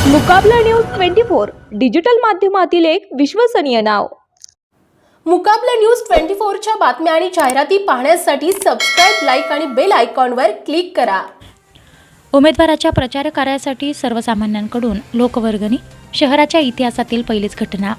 Mukabla news twenty four digital माध्यमातील एक विश्वसनीय नाव. मुकाबला न्यूज ट्वेंटी फोरच्या बातम्या आणि जाहिराती पाहण्यासाठी सबस्क्राईब लाईक आणि बेल आयकॉनवर क्लिक करा. उमेदवाराच्या प्रचार कार्यासाठी सर्वसामान्यांकडून लोकवर्गणी शहराच्या इतिहासातील पहिलीच घटना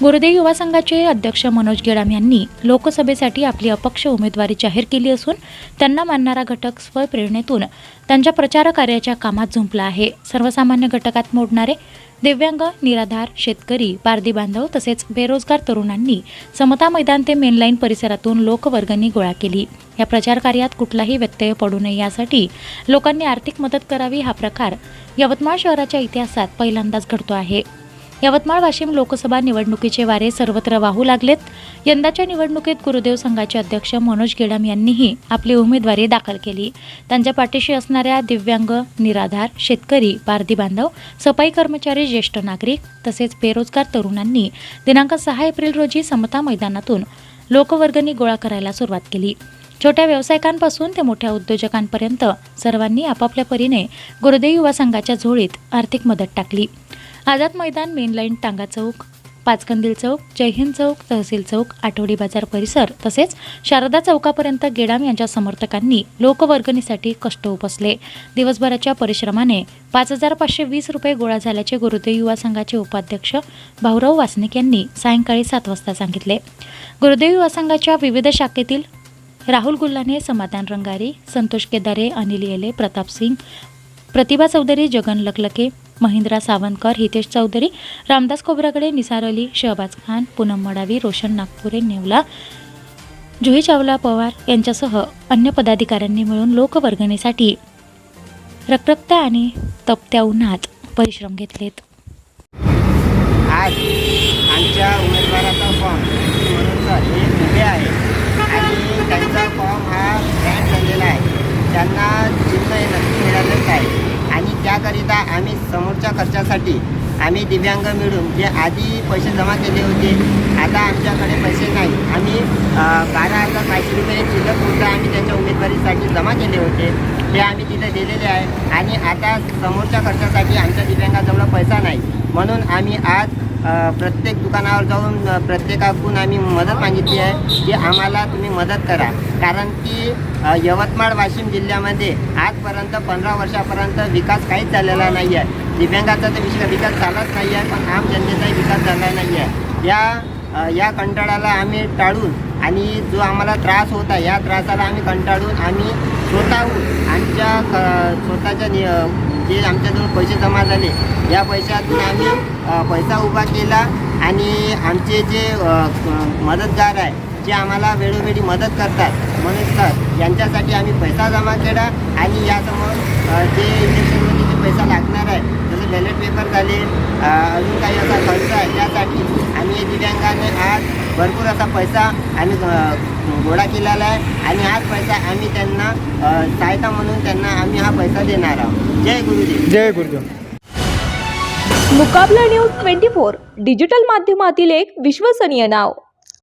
गुरुदेव युवा संघाचे अध्यक्ष मनोज गेडाम यांनी लोकसभेसाठी आपली अपक्ष उमेदवारी जाहीर केली असून त्यांना मानणारा घटक स्वप्रेरणेतून त्यांच्या प्रचार कार्याच्या कामात झुंपला आहे. सर्वसामान्य घटकात मोडणारे दिव्यांग निराधार शेतकरी पारधी बांधव तसेच बेरोजगार तरुणांनी समता मैदान ते मेनलाईन परिसरातून लोकवर्गणी गोळा केली. या प्रचार कार्यात कुठलाही व्यत्यय पडू नये यासाठी लोकांनी आर्थिक मदत करावी हा प्रकार यवतमाळ शहराच्या इतिहासात पहिल्यांदाच घडतो आहे. यवतमाळ वाशिम लोकसभा निवडणुकीचे वारे सर्वत्र वाहू लागलेत. यंदाच्या निवडणुकीत गुरुदेव संघाचे अध्यक्ष मनोज गेडाम यांनीही आपली उमेदवारी दाखल केली. त्यांच्या पाठीशी असणाऱ्या दिव्यांग निराधार शेतकरी पारधी बांधव सफाई कर्मचारी ज्येष्ठ नागरिक तसेच बेरोजगार तरुणांनी दिनांक सहा एप्रिल रोजी समता मैदानातून लोकवर्गणी गोळा करायला सुरुवात केली. छोट्या व्यावसायिकांपासून ते मोठ्या उद्योजकांपर्यंत सर्वांनी आपापल्या परीने गुरुदेव युवा संघाच्या झोळीत आर्थिक मदत टाकली. आझाद मैदान मेनलाईन टांगा चौक पाचकंदील चौक जयहिंद चौक तहसील चौक आठवडी बाजार परिसर तसेच शारदा चौकापर्यंत गेडाम यांच्या समर्थकांनी लोकवर्गणीसाठी कष्ट उपसले. दिवसभराच्या परिश्रमाने पाच हजार पाचशे वीस रुपये गोळा झाल्याचे गुरुदेव युवा संघाचे उपाध्यक्ष भाऊराव वासनिक यांनी सायंकाळी सात वाजता सांगितले. गुरुदेव युवा संघाच्या विविध शाखेतील राहुल गुल्लाने समाधान रंगारी संतोष केदारे अनिल येले प्रताप सिंग प्रतिभा चौधरी जगन लकलके महिंद्रा सावंतकर हितेश चौधरी रामदास खोब्रागडे निसार अली शहबाज खान पूनम मडावी रोशन नागपुरे नेवला जुही चावला पवार यांच्यासह अन्य पदाधिकाऱ्यांनी मिळून लोकवर्गणीसाठी रखरखत्या आणि तपत्या उन्हात परिश्रम घेतलेत. आज आमच्या उमेदवाराचा फॉर्म हे आहे आणि त्यांचा फॉर्म हा ग्रँड झालेला आहे त्यांना चिन्ह हे नक्की मिळालंच आहे आणि त्याकरिता आम्ही समोरच्या खर्चासाठी आम्ही दिव्यांग मिळून जे आधी पैसे जमा केले होते आता आमच्याकडे पैसे नाही. आम्ही बारा हजार पाचशे रुपये शिल्लक मुद्दा आम्ही त्यांच्या उमेदवारीसाठी जमा केले होते. ते आम्ही तिथे दिलेले आहे. आणि आता समोरच्या खर्चासाठी आमच्या दिव्यांगाजवळ पैसा नाही. म्हणून आम्ही आज प्रत्येक दुकानावर जाऊन प्रत्येकाकडून आम्ही मदत मागितली आहे की आम्हाला तुम्ही मदत करा. कारण की यवतमाळ वाशिम जिल्ह्यामध्ये आजपर्यंत पंधरा वर्षापर्यंत विकास काहीच झालेला नाही आहे दिव्यांगाचा तर विषय विकास झालाच नाही आहे पण आम जनतेचाही विकास झाला नाही आहे या या कंटाळाला आम्ही टाळून आणि जो आम्हाला त्रास होता या त्रासाला आम्ही कंटाळून आम्ही स्वतःहून आमच्या क स्वतःच्या नि जे आमच्याजवळ पैसे जमा झाले या पैशातून आम्ही पैसा उभा केला आणि आमचे जे मदतगार आहे जे आम्हाला वेळोवेळी मदत करतात म्हणून सर यांच्यासाठी आम्ही पैसा जमा केला आणि यासमोर जे इलेक्शनमध्ये जे पैसा लागणार आहे बॅलेट पेपर झाले अजून काही असा खर्च आहे त्यासाठी आम्ही या दिव्यांगाने आज भरपूर असा पैसा आम्ही गोळा केलेला आहे. आणि हाच पैसा आम्ही त्यांना सहायता म्हणून त्यांना आम्ही हा पैसा देणार आहोत. जय गुरुदेव. जय Gurudev. Mukabla news twenty four digital माध्यमातील एक विश्वसनीय नाव.